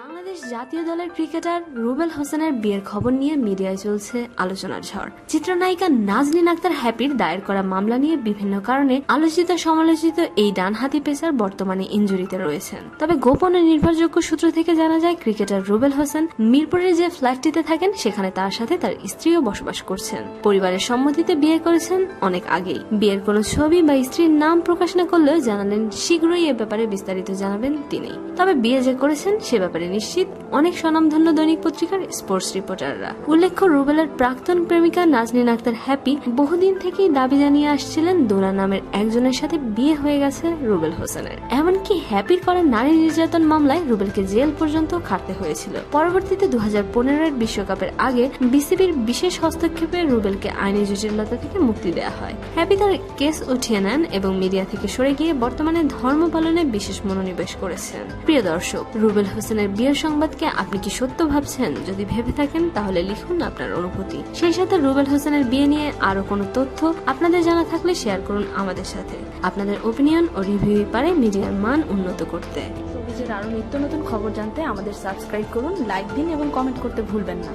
বাংলাদেশ জাতীয় দলের ক্রিকেটার রুবেল হোসেনের বিয়ের খবর নিয়ে মিডিয়ায় চলছে আলোচনার ঝড়। চিত্রনায়িকা নাজনীন আক্তার হ্যাপির দায়ের করা মামলা নিয়ে বিভিন্ন কারণে আলোচিত সমালোচিত এই ডানহাতি পেসার বর্তমানে ইঞ্জুরিতে রয়েছেন। তবে গোপন নির্ভরযোগ্য সূত্র থেকে জানা যায়, ক্রিকেটার রুবেল হোসেন মিরপুরের যে ফ্ল্যাটটিতে থাকেন, সেখানে তার সাথে তার স্ত্রীও বসবাস করছেন। পরিবারের সম্মতিতে বিয়ে করেছেন অনেক আগেই। বিয়ের কোনো ছবি বা স্ত্রীর নাম প্রকাশ না করলেও জানালেন, শীঘ্রই এ ব্যাপারে বিস্তারিত জানাবেন তিনি। তবে বিয়ে যে করেছেন, সে ব্যাপারে নিশ্চিত অনেক স্বনামধন্য দৈনিক পত্রিকার স্পোর্টস রিপোর্টাররা উল্লেখ্য, রুবেলের প্রাক্তন প্রেমিকা নাজনীন আক্তার হ্যাপি বহুদিন থেকেই দাবি জানিয়ে আসছিলেন, দোলা নামের একজনের সাথে বিয়ে হয়ে গেছে রুবেল হোসেনের। এমনকি হ্যাপির করা নারী নির্যাতন মামলায় রুবেলকে জেল পর্যন্ত খাটতে হয়েছিল। পরবর্তীতে দু হাজার পনেরোর বিশ্বকাপের আগে বিসিবির বিশেষ হস্তক্ষেপে রুবেলকে আইনি জটিলতা থেকে মুক্তি দেওয়া হয়। হ্যাপি তার কেস উঠিয়ে নেন এবং মিডিয়া থেকে সরে গিয়ে বর্তমানে ধর্ম পালনে বিশেষ মনোনিবেশ করেছেন। প্রিয় দর্শক, রুবেল হোসেনের বিয়ের সংবাদকে আপনি কি সত্য ভাবছেন? যদি ভেবে থাকেন, তাহলে লিখুন আপনার অনুভূতি। সেই সাথে রুবেল হোসেনের বিয়ে নিয়ে আরও কোনো তথ্য আপনাদের জানা থাকলে শেয়ার করুন আমাদের সাথে। আপনাদের ওপিনিয়ন ও রিভিউ পারে মিডিয়ার মান উন্নত করতে। আরও নিত্য নতুন খবর জানতে আমাদের সাবস্ক্রাইব করুন লাইক দিন এবং কমেন্ট করতে ভুলবেন না।